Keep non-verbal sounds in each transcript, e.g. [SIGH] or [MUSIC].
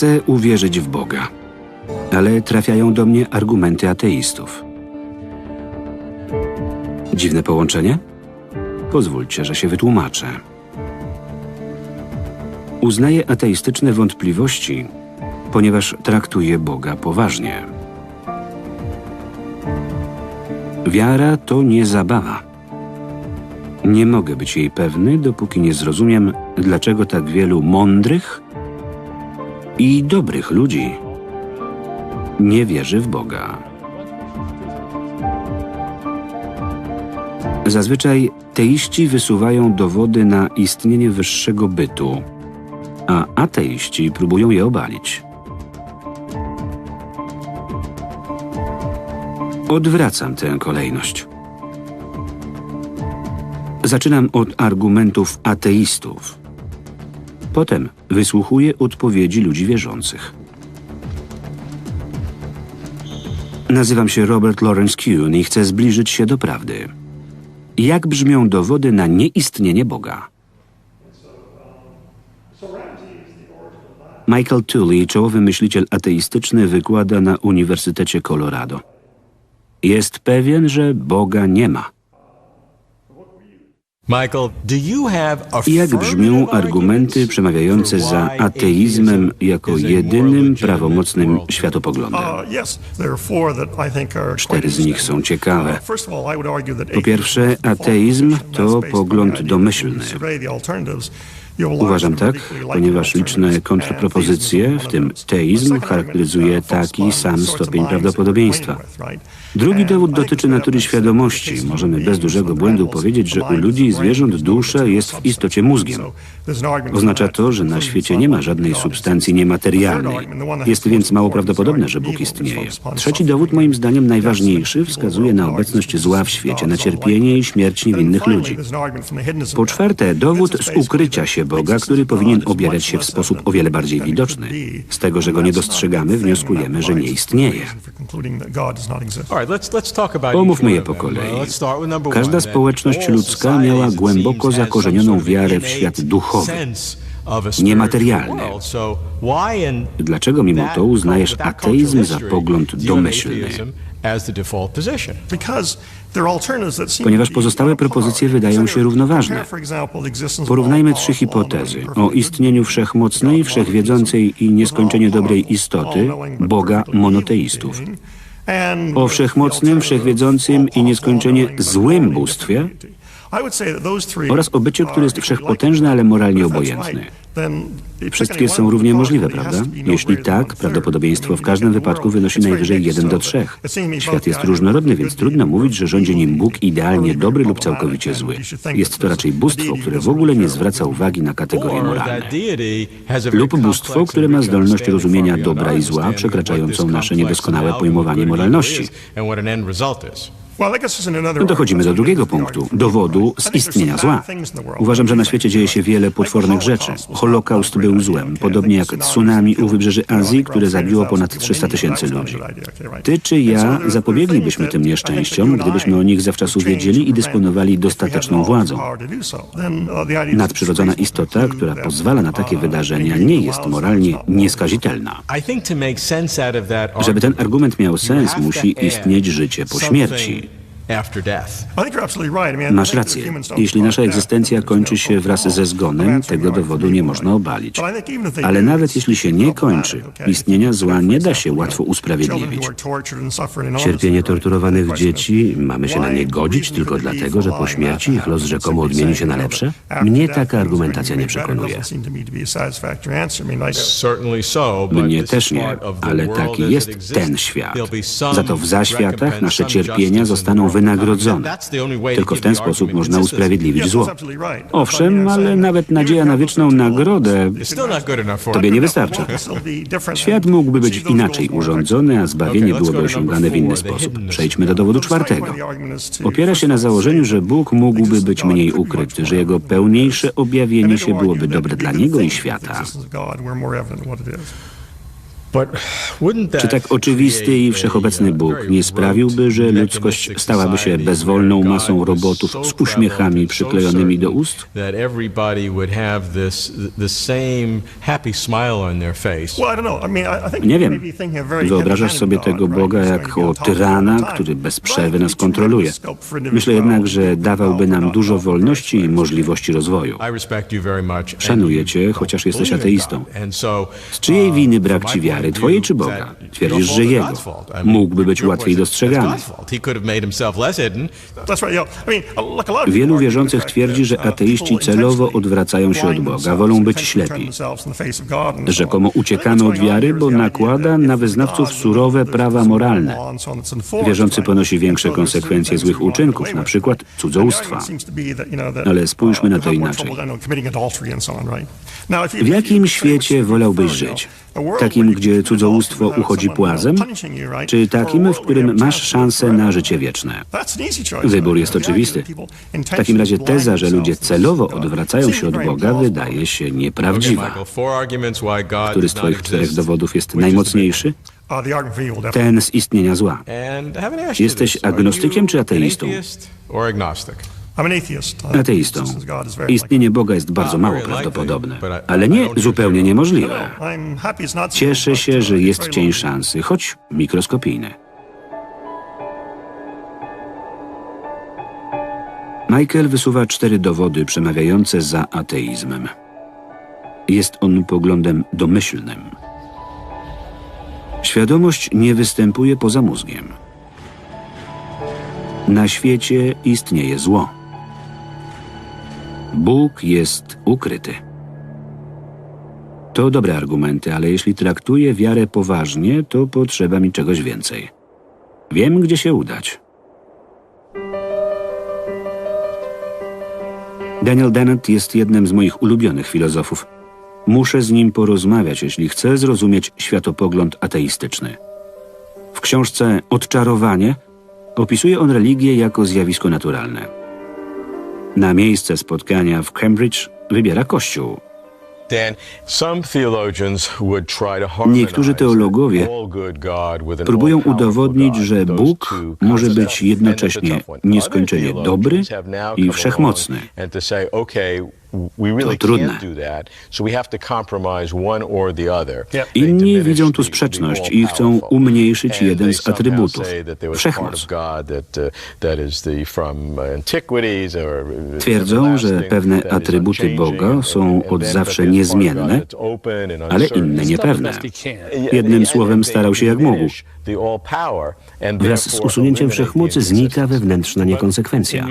Chcę uwierzyć w Boga, ale trafiają do mnie argumenty ateistów. Dziwne połączenie? Pozwólcie, że się wytłumaczę. Uznaję ateistyczne wątpliwości, ponieważ traktuję Boga poważnie. Wiara to nie zabawa. Nie mogę być jej pewny, dopóki nie zrozumiem, dlaczego tak wielu mądrych i dobrych ludzi nie wierzy w Boga. Zazwyczaj teiści wysuwają dowody na istnienie wyższego bytu, a ateiści próbują je obalić. Odwracam tę kolejność. Zaczynam od argumentów ateistów. Potem wysłuchuję odpowiedzi ludzi wierzących. Nazywam się Robert Lawrence Kuhn i chcę zbliżyć się do prawdy. Jak brzmią dowody na nieistnienie Boga? Michael Tooley, czołowy myśliciel ateistyczny, wykłada na Uniwersytecie Colorado. Jest pewien, że Boga nie ma. Michael, do you have Jak brzmią argumenty przemawiające za ateizmem jako jedynym prawomocnym światopoglądem? Cztery z nich są ciekawe. Po pierwsze, ateizm to pogląd domyślny. Uważam tak, ponieważ liczne kontrpropozycje, w tym teizm, charakteryzuje taki sam stopień prawdopodobieństwa. Drugi dowód dotyczy natury świadomości. Możemy bez dużego błędu powiedzieć, że u ludzi i zwierząt dusza jest w istocie mózgiem. Oznacza to, że na świecie nie ma żadnej substancji niematerialnej. Jest więc mało prawdopodobne, że Bóg istnieje. Trzeci dowód, moim zdaniem najważniejszy, wskazuje na obecność zła w świecie, na cierpienie i śmierć niewinnych ludzi. Po czwarte, dowód z ukrycia się Boga, który powinien objawiać się w sposób o wiele bardziej widoczny. Z tego, że go nie dostrzegamy, wnioskujemy, że nie istnieje. Omówmy je po kolei. Każda społeczność ludzka miała głęboko zakorzenioną wiarę w świat duchowy, niematerialny. Dlaczego mimo to uznajesz ateizm za pogląd domyślny? Ponieważ pozostałe propozycje wydają się równoważne. Porównajmy trzy hipotezy o istnieniu wszechmocnej, wszechwiedzącej i nieskończenie dobrej istoty, Boga monoteistów, o wszechmocnym, wszechwiedzącym i nieskończenie złym bóstwie oraz o byciu, które jest wszechpotężne, ale moralnie obojętny. Wszystkie są równie możliwe, prawda? Jeśli tak, prawdopodobieństwo w każdym wypadku wynosi najwyżej 1 do 3. Świat jest różnorodny, więc trudno mówić, że rządzi nim Bóg idealnie dobry lub całkowicie zły. Jest to raczej bóstwo, które w ogóle nie zwraca uwagi na kategorie moralne. Lub bóstwo, które ma zdolność rozumienia dobra i zła, przekraczającą nasze niedoskonałe pojmowanie moralności. Dochodzimy do drugiego punktu, dowodu z istnienia zła. Uważam, że na świecie dzieje się wiele potwornych rzeczy. Holokaust był złem, podobnie jak tsunami u wybrzeży Azji, które zabiło ponad 300 tysięcy ludzi. Ty czy ja zapobieglibyśmy tym nieszczęściom, gdybyśmy o nich zawczasu wiedzieli i dysponowali dostateczną władzą. Nadprzyrodzona istota, która pozwala na takie wydarzenia, nie jest moralnie nieskazitelna. Żeby ten argument miał sens, musi istnieć życie po śmierci. Masz rację. Jeśli nasza egzystencja kończy się wraz ze zgonem, tego dowodu nie można obalić. Ale nawet jeśli się nie kończy, istnienia zła nie da się łatwo usprawiedliwić. Cierpienie torturowanych dzieci, mamy się na nie godzić tylko dlatego, że po śmierci ich los rzekomo odmieni się na lepsze? Mnie taka argumentacja nie przekonuje. Mnie też nie, ale taki jest ten świat. Za to w zaświatach nasze cierpienia zostaną wynagrodzone. Tylko w ten sposób można usprawiedliwić zło. Owszem, ale nawet nadzieja na wieczną nagrodę tobie nie wystarcza. Świat mógłby być inaczej urządzony, a zbawienie byłoby osiągane w inny sposób. Przejdźmy do dowodu czwartego. Opiera się na założeniu, że Bóg mógłby być mniej ukryty, że jego pełniejsze objawienie się byłoby dobre dla Niego i świata. Czy tak oczywisty i wszechobecny Bóg nie sprawiłby, że ludzkość stałaby się bezwolną masą robotów z uśmiechami przyklejonymi do ust? Nie wiem. Wyobrażasz sobie tego Boga jako tyrana, który bez przerwy nas kontroluje. Myślę jednak, że dawałby nam dużo wolności i możliwości rozwoju. Szanuję cię, chociaż jesteś ateistą. Z czyjej winy brak ci wiary, twojej czy Boga? Twierdzisz, że jego. Mógłby być łatwiej dostrzegany. Wielu wierzących twierdzi, że ateiści celowo odwracają się od Boga, wolą być ślepi. Rzekomo uciekamy od wiary, bo nakłada na wyznawców surowe prawa moralne. Wierzący ponosi większe konsekwencje złych uczynków, na przykład cudzołóstwa. Ale spójrzmy na to inaczej. W jakim świecie wolałbyś żyć? Takim, gdzie cudzołóstwo uchodzi płazem, czy takim, w którym masz szansę na życie wieczne? Wybór jest oczywisty. W takim razie teza, że ludzie celowo odwracają się od Boga, wydaje się nieprawdziwa. Który z Twoich czterech dowodów jest najmocniejszy? Ten z istnienia zła. Jesteś agnostykiem czy ateistą? Ateistą. Istnienie Boga jest bardzo mało prawdopodobne, ale nie zupełnie niemożliwe. Cieszę się, że jest cień szansy, choć mikroskopijny. Michael wysuwa cztery dowody przemawiające za ateizmem. Jest on poglądem domyślnym. Świadomość nie występuje poza mózgiem. Na świecie istnieje zło. Bóg jest ukryty. To dobre argumenty, ale jeśli traktuję wiarę poważnie, to potrzeba mi czegoś więcej. Wiem, gdzie się udać. Daniel Dennett jest jednym z moich ulubionych filozofów. Muszę z nim porozmawiać, jeśli chcę zrozumieć światopogląd ateistyczny. W książce Odczarowanie opisuje on religię jako zjawisko naturalne. Na miejsce spotkania w Cambridge wybiera Kościół. Niektórzy teologowie próbują udowodnić, że Bóg może być jednocześnie nieskończenie dobry i wszechmocny. To trudne. Inni widzą tu sprzeczność i chcą umniejszyć jeden z atrybutów wszechmoc. Twierdzą, że pewne atrybuty Boga są od zawsze niezmienne, ale inne niepewne. Jednym słowem starał się jak mógł. Wraz z usunięciem wszechmocy znika wewnętrzna niekonsekwencja.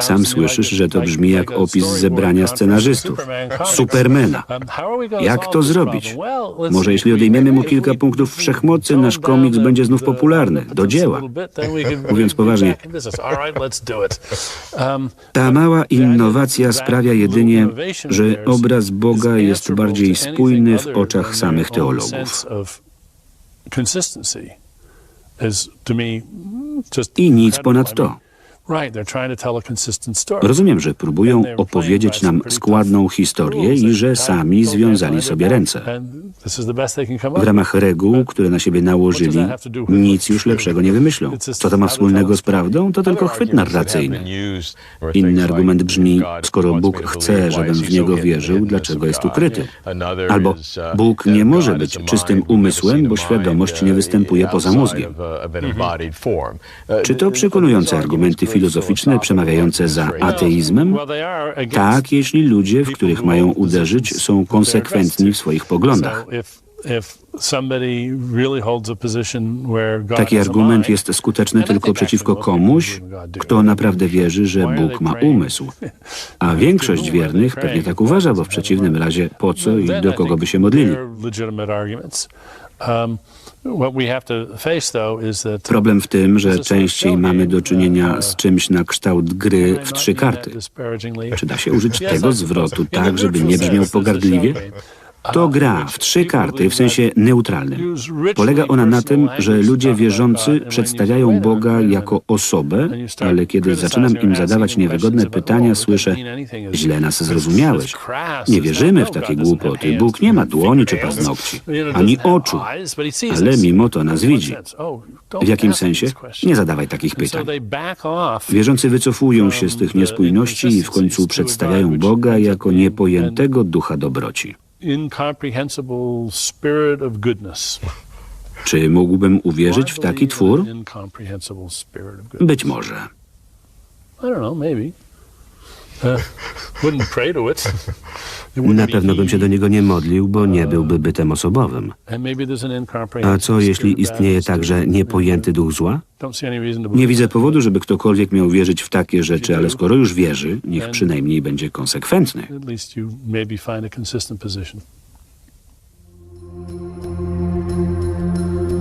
Sam słyszysz, że to brzmi jak opis zebrania scenarzystów. Supermana. Jak to zrobić? Może jeśli odejmiemy mu kilka punktów wszechmocy, nasz komiks będzie znów popularny. Do dzieła. Mówiąc poważnie, ta mała innowacja sprawia jedynie, że obraz Boga jest bardziej spójny w oczach samych teologów. I nic ponad to. Rozumiem, że próbują opowiedzieć nam składną historię i że sami związali sobie ręce. W ramach reguł, które na siebie nałożyli, nic już lepszego nie wymyślą. Co to ma wspólnego z prawdą? To tylko chwyt narracyjny. Inny argument brzmi, skoro Bóg chce, żebym w Niego wierzył, dlaczego jest ukryty? Albo Bóg nie może być czystym umysłem, bo świadomość nie występuje poza mózgiem. Czy to przekonujące argumenty filozoficzne przemawiające za ateizmem? Tak, jeśli ludzie, w których mają uderzyć, są konsekwentni w swoich poglądach. Taki argument jest skuteczny tylko przeciwko komuś, kto naprawdę wierzy, że Bóg ma umysł. [LAUGHS] A większość wiernych pewnie tak uważa, bo w przeciwnym razie po co i do kogo by się modlili. Problem w tym, że częściej mamy do czynienia z czymś na kształt gry w trzy karty. Czy da się użyć tego zwrotu tak, żeby nie brzmiał pogardliwie? To gra w trzy karty w sensie neutralnym. Polega ona na tym, że ludzie wierzący przedstawiają Boga jako osobę, ale kiedy zaczynam im zadawać niewygodne pytania, słyszę: Źle nas zrozumiałeś. Nie wierzymy w takie głupoty. Bóg nie ma dłoni czy paznokci, ani oczu, ale mimo to nas widzi. W jakim sensie? Nie zadawaj takich pytań. Wierzący wycofują się z tych niespójności i w końcu przedstawiają Boga jako niepojętego ducha dobroci. Incomprehensible spirit of goodness. Czy mógłbym uwierzyć w taki twór? Być może. I don't know, maybe. Na be pewno bym się do niego nie modlił, bo nie byłby bytem osobowym. A co jeśli istnieje także niepojęty duch zła? Nie widzę powodu, żeby ktokolwiek miał wierzyć w takie rzeczy, ale skoro już wierzy, niech przynajmniej będzie konsekwentny.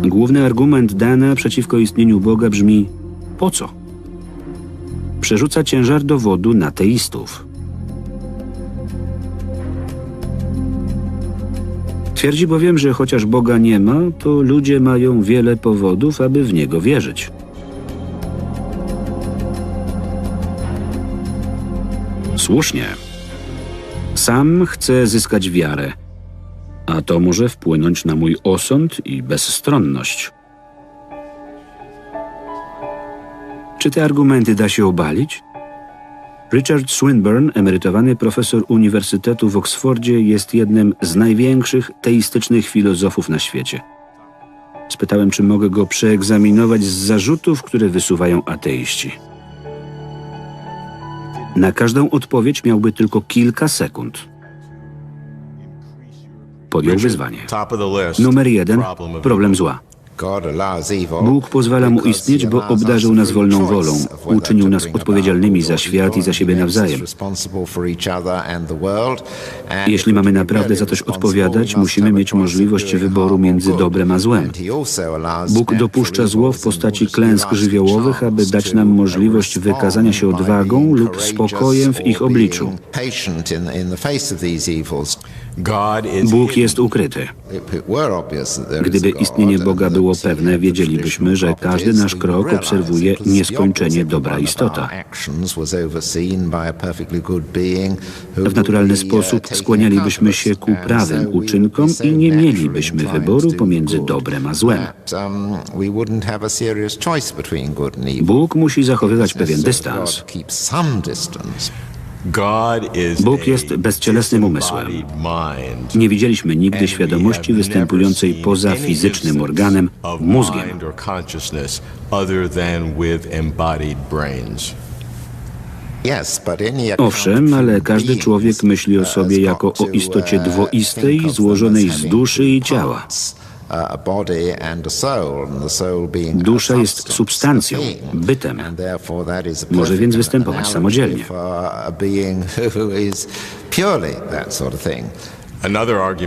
Główny argument Dana przeciwko istnieniu Boga brzmi: po co? Przerzuca ciężar dowodu na teistów. Twierdzi bowiem, że chociaż Boga nie ma, to ludzie mają wiele powodów, aby w niego wierzyć. Słusznie. Sam chcę zyskać wiarę, a to może wpłynąć na mój osąd i bezstronność. Czy te argumenty da się obalić? Richard Swinburne, emerytowany profesor Uniwersytetu w Oksfordzie, jest jednym z największych teistycznych filozofów na świecie. Spytałem, czy mogę go przeegzaminować z zarzutów, które wysuwają ateiści. Na każdą odpowiedź miałby tylko kilka sekund. Podjął wyzwanie. Numer jeden problem zła. Bóg pozwala mu istnieć, bo obdarzył nas wolną wolą, uczynił nas odpowiedzialnymi za świat i za siebie nawzajem. Jeśli mamy naprawdę za coś odpowiadać, musimy mieć możliwość wyboru między dobrem a złem. Bóg dopuszcza zło w postaci klęsk żywiołowych, aby dać nam możliwość wykazania się odwagą lub spokojem w ich obliczu. Bóg jest ukryty. Gdyby istnienie Boga było pewne, wiedzielibyśmy, że każdy nasz krok obserwuje nieskończenie dobra istota. W naturalny sposób skłanialibyśmy się ku prawym uczynkom i nie mielibyśmy wyboru pomiędzy dobrem a złem. Bóg musi zachowywać pewien dystans. Bóg jest bezcielesnym umysłem. Nie widzieliśmy nigdy świadomości występującej poza fizycznym organem, mózgiem. Owszem, ale każdy człowiek myśli o sobie jako o istocie dwoistej, złożonej z duszy i ciała. Dusza jest substancją, bytem. Może więc występować samodzielnie.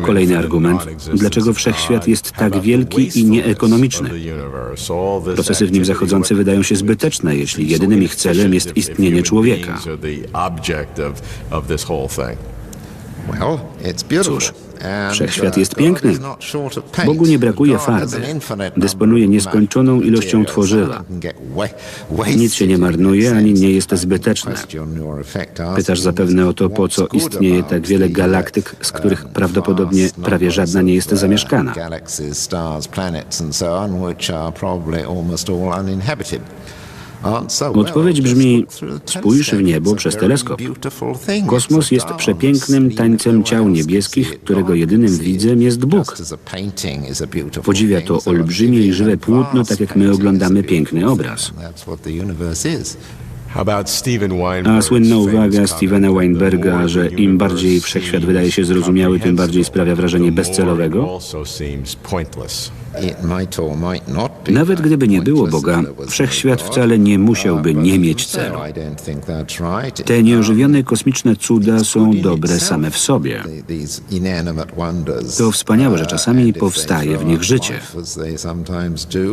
Kolejny argument, dlaczego wszechświat jest tak wielki i nieekonomiczny. Procesy w nim zachodzące wydają się zbyteczne, jeśli jedynym ich celem jest istnienie człowieka. Cóż, Wszechświat jest piękny. Bogu nie brakuje farby. Dysponuje nieskończoną ilością tworzywa. Nic się nie marnuje, ani nie jest zbyteczne. Pytasz zapewne o to, po co istnieje tak wiele galaktyk, z których prawdopodobnie prawie żadna nie jest zamieszkana. Odpowiedź brzmi: spójrz w niebo przez teleskop. Kosmos jest przepięknym tańcem ciał niebieskich, którego jedynym widzem jest Bóg. Podziwia to olbrzymie i żywe płótno, tak jak my oglądamy piękny obraz. A słynna uwaga Stevena Weinberga, że im bardziej wszechświat wydaje się zrozumiały, tym bardziej sprawia wrażenie bezcelowego? Nawet gdyby nie było Boga, wszechświat wcale nie musiałby nie mieć celu. Te nieożywione kosmiczne cuda są dobre same w sobie. To wspaniałe, że czasami powstaje w nich życie.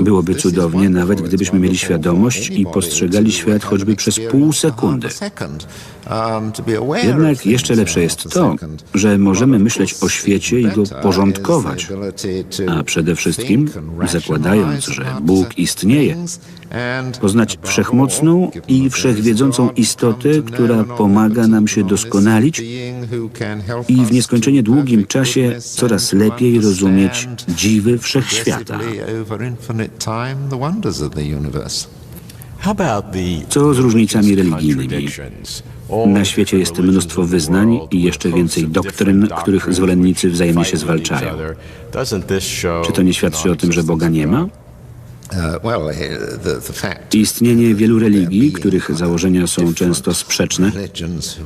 Byłoby cudownie, nawet gdybyśmy mieli świadomość i postrzegali świat choćby przez pół sekundy. Jednak jeszcze lepsze jest to, że możemy myśleć o świecie i go porządkować, a przede wszystkim, zakładając, że Bóg istnieje, poznać wszechmocną i wszechwiedzącą istotę, która pomaga nam się doskonalić i w nieskończenie długim czasie coraz lepiej rozumieć dziwy wszechświata. Co z różnicami religijnymi? Na świecie jest mnóstwo wyznań i jeszcze więcej doktryn, których zwolennicy wzajemnie się zwalczają. Czy to nie świadczy o tym, że Boga nie ma? Istnienie wielu religii, których założenia są często sprzeczne,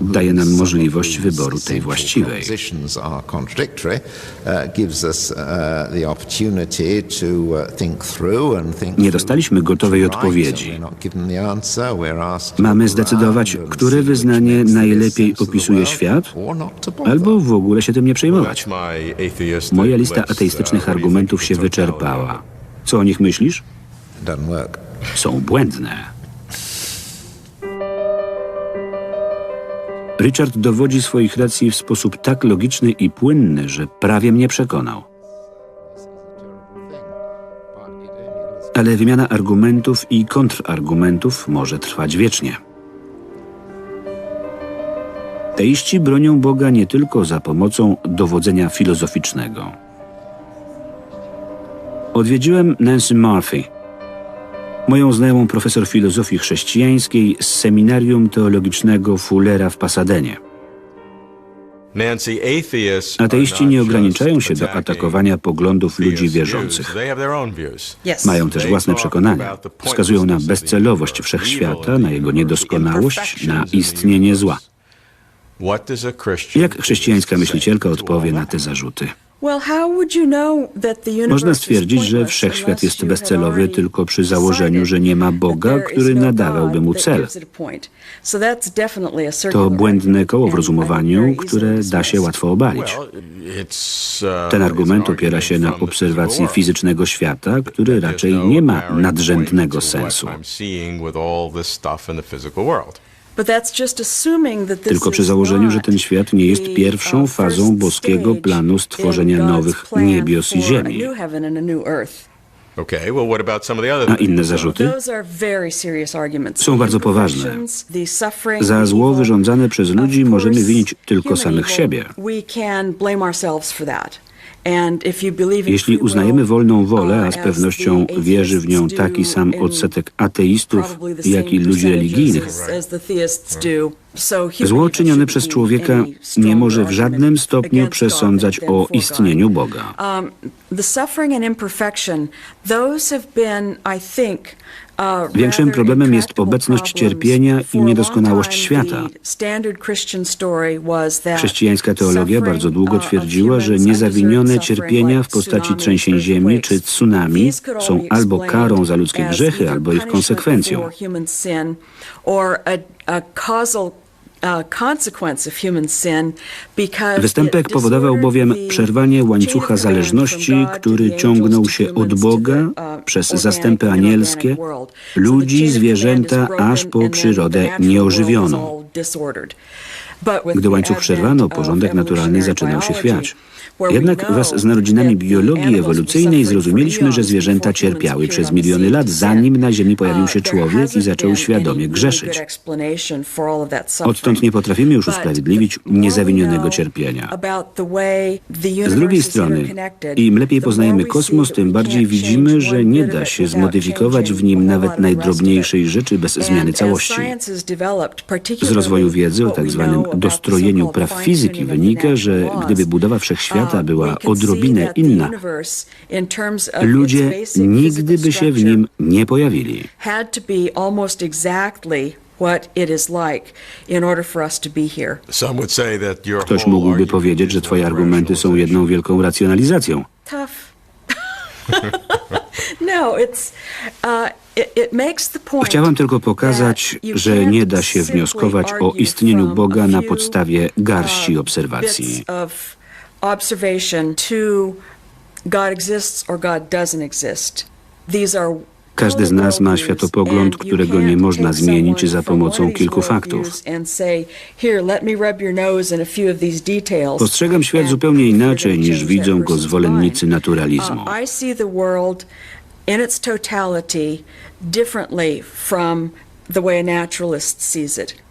daje nam możliwość wyboru tej właściwej. Nie dostaliśmy gotowej odpowiedzi. Mamy zdecydować, które wyznanie najlepiej opisuje świat, albo w ogóle się tym nie przejmować. Moja lista ateistycznych argumentów się wyczerpała. Co o nich myślisz? Są błędne. Richard dowodzi swoich racji w sposób tak logiczny i płynny, że prawie mnie przekonał. Ale wymiana argumentów i kontrargumentów może trwać wiecznie. Teiści bronią Boga nie tylko za pomocą dowodzenia filozoficznego. Odwiedziłem Nancy Murphy, moją znajomą profesor filozofii chrześcijańskiej z seminarium teologicznego Fullera w Pasadenie. Ateiści nie ograniczają się do atakowania poglądów ludzi wierzących. Mają też własne przekonania. Wskazują na bezcelowość wszechświata, na jego niedoskonałość, na istnienie zła. Jak chrześcijańska myślicielka odpowie na te zarzuty? Można stwierdzić, że wszechświat jest bezcelowy tylko przy założeniu, że nie ma Boga, który nadawałby mu cel. To błędne koło w rozumowaniu, które da się łatwo obalić. Ten argument opiera się na obserwacji fizycznego świata, który raczej nie ma nadrzędnego sensu. Tylko przy założeniu, że ten świat nie jest pierwszą fazą boskiego planu stworzenia nowych niebios i ziemi. A inne zarzuty? Są bardzo poważne. Za zło wyrządzane przez ludzi możemy winić tylko samych siebie. Jeśli uznajemy wolną wolę, a z pewnością wierzy w nią taki sam odsetek ateistów, jak i ludzi religijnych, zło czynione przez człowieka nie może w żadnym stopniu przesądzać o istnieniu Boga. Większym problemem jest obecność cierpienia i niedoskonałość świata. Chrześcijańska teologia bardzo długo twierdziła, że niezawinione cierpienia w postaci trzęsień ziemi czy tsunami są albo karą za ludzkie grzechy, albo ich konsekwencją. Występek powodował bowiem przerwanie łańcucha zależności, który ciągnął się od Boga przez zastępy anielskie, ludzi, zwierzęta, aż po przyrodę nieożywioną. Gdy łańcuch przerwano, porządek naturalny zaczynał się chwiać. Jednak wraz z narodzinami biologii ewolucyjnej zrozumieliśmy, że zwierzęta cierpiały przez miliony lat, zanim na Ziemi pojawił się człowiek i zaczął świadomie grzeszyć. Odtąd nie potrafimy już usprawiedliwić niezawinionego cierpienia. Z drugiej strony, im lepiej poznajemy kosmos, tym bardziej widzimy, że nie da się zmodyfikować w nim nawet najdrobniejszej rzeczy bez zmiany całości. Z rozwoju wiedzy o tak zwanym dostrojeniu praw fizyki wynika, że gdyby budowa wszechświata świata była odrobinę inna, ludzie nigdy by się w nim nie pojawili. Ktoś mógłby powiedzieć, że twoje argumenty są jedną wielką racjonalizacją. [LAUGHS] No, uh, Chciałam tylko pokazać, że nie da się wnioskować o istnieniu Boga na podstawie garści uh, obserwacji. Observation to God exists or God doesn't exist. These are Każdy z nas ma światopogląd, którego nie można zmienić za pomocą kilku faktów. Postrzegam świat zupełnie inaczej niż widzą go zwolennicy naturalizmu. Uh, differently from the way a naturalist sees it.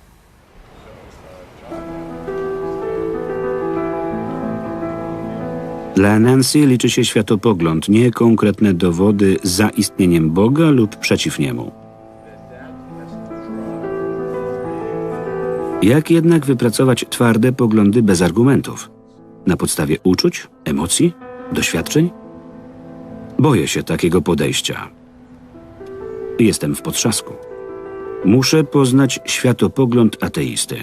Dla Nancy liczy się światopogląd, nie konkretne dowody za istnieniem Boga lub przeciw niemu. Jak jednak wypracować twarde poglądy bez argumentów? Na podstawie uczuć, emocji, doświadczeń? Boję się takiego podejścia. Jestem w potrzasku. Muszę poznać światopogląd ateisty.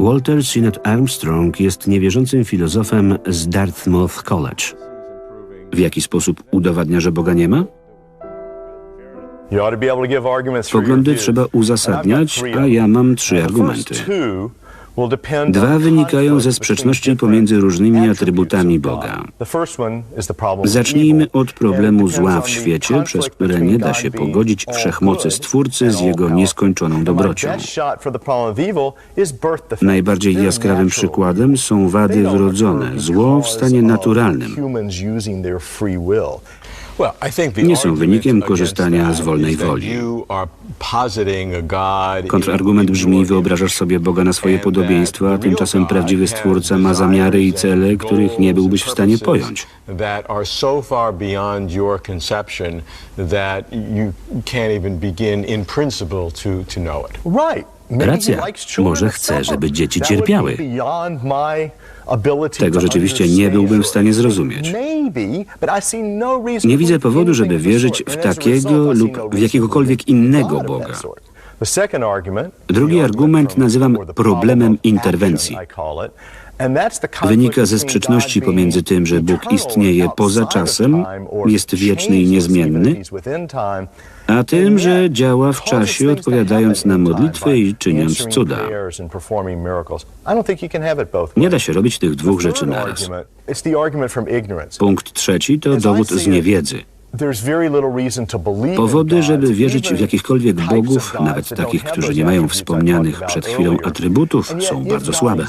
Walter Sinnott Armstrong jest niewierzącym filozofem z Dartmouth College. W jaki sposób udowadnia, że Boga nie ma? Poglądy trzeba uzasadniać, a ja mam trzy argumenty. Dwa wynikają ze sprzeczności pomiędzy różnymi atrybutami Boga. Zacznijmy od problemu zła w świecie, przez które nie da się pogodzić wszechmocy Stwórcy z Jego nieskończoną dobrocią. Najbardziej jaskrawym przykładem są wady wrodzone, zło w stanie naturalnym. Nie są wynikiem korzystania z wolnej woli. Kontrargument brzmi, wyobrażasz sobie Boga na swoje podobieństwo, a tymczasem prawdziwy Stwórca ma zamiary i cele, których nie byłbyś w stanie pojąć. That Racja. Może chce, żeby dzieci cierpiały. Tego rzeczywiście nie byłbym w stanie zrozumieć. Nie widzę powodu, żeby wierzyć w takiego lub w jakiegokolwiek innego Boga. Drugi argument nazywam problemem interwencji. Wynika ze sprzeczności pomiędzy tym, że Bóg istnieje poza czasem, jest wieczny i niezmienny, a tym, że działa w czasie odpowiadając na modlitwę i czyniąc cuda. Nie da się robić tych dwóch rzeczy naraz. Punkt trzeci to dowód z niewiedzy. Powody, żeby wierzyć w jakichkolwiek bogów, nawet takich, którzy nie mają wspomnianych przed chwilą atrybutów, są bardzo słabe.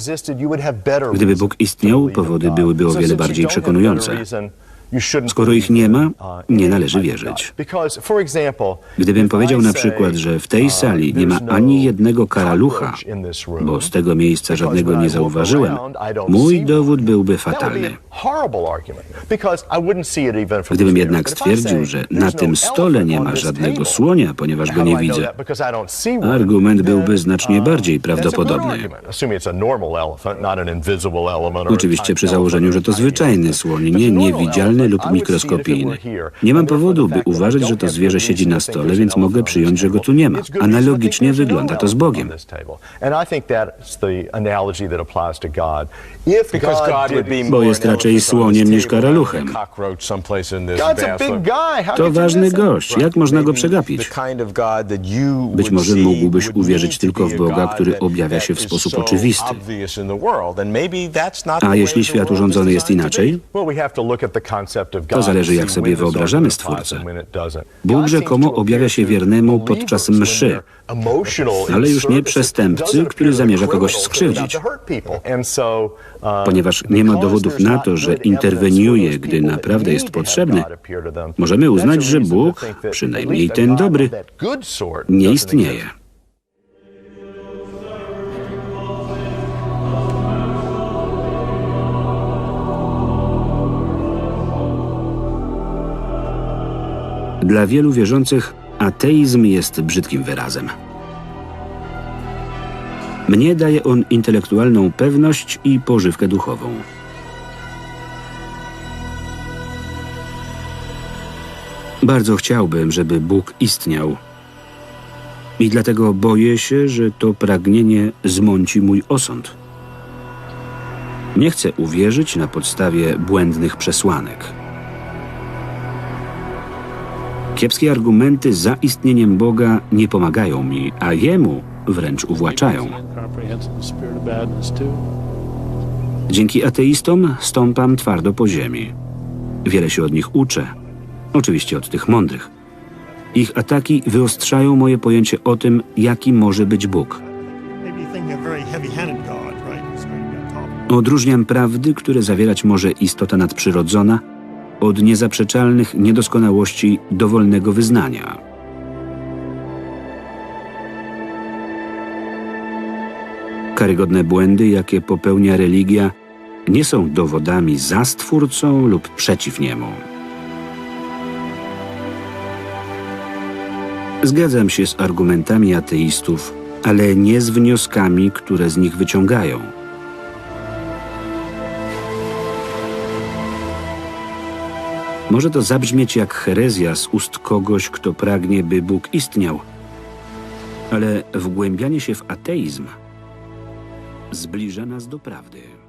Gdyby Bóg istniał, powody byłyby o wiele bardziej przekonujące. Skoro ich nie ma, nie należy wierzyć. Gdybym powiedział na przykład, że w tej sali nie ma ani jednego karalucha, bo z tego miejsca żadnego nie zauważyłem, mój dowód byłby fatalny. Gdybym jednak stwierdził, że na tym stole nie ma żadnego słonia, ponieważ go nie widzę, argument byłby znacznie bardziej prawdopodobny. Oczywiście przy założeniu, że to zwyczajny słoń, nie niewidzialny lub mikroskopijny. Nie mam powodu, by uważać, że to zwierzę siedzi na stole, więc mogę przyjąć, że go tu nie ma. Analogicznie wygląda to z Bogiem. Bo jest raczej słoniem niż karaluchem. To ważny gość. Jak można go przegapić? Być może mógłbyś uwierzyć tylko w Boga, który objawia się w sposób oczywisty. A jeśli świat urządzony jest inaczej? To zależy, jak sobie wyobrażamy Stwórcę. Bóg rzekomo objawia się wiernemu podczas mszy, ale już nie przestępcy, który zamierza kogoś skrzywdzić. Ponieważ nie ma dowodów na to, że interweniuje, gdy naprawdę jest potrzebny, możemy uznać, że Bóg, przynajmniej ten dobry, nie istnieje. Dla wielu wierzących ateizm jest brzydkim wyrazem. Mnie daje on intelektualną pewność i pożywkę duchową. Bardzo chciałbym, żeby Bóg istniał. I dlatego boję się, że to pragnienie zmąci mój osąd. Nie chcę uwierzyć na podstawie błędnych przesłanek. Kiepskie argumenty za istnieniem Boga nie pomagają mi, a jemu wręcz uwłaczają. Dzięki ateistom stąpam twardo po ziemi. Wiele się od nich uczę. Oczywiście od tych mądrych. Ich ataki wyostrzają moje pojęcie o tym, jaki może być Bóg. Odróżniam prawdy, które zawierać może istota nadprzyrodzona, od niezaprzeczalnych niedoskonałości dowolnego wyznania. Karygodne błędy, jakie popełnia religia, nie są dowodami za Stwórcą lub przeciw Niemu. Zgadzam się z argumentami ateistów, ale nie z wnioskami, które z nich wyciągają. Może to zabrzmieć jak herezja z ust kogoś, kto pragnie, by Bóg istniał, ale wgłębianie się w ateizm zbliża nas do prawdy.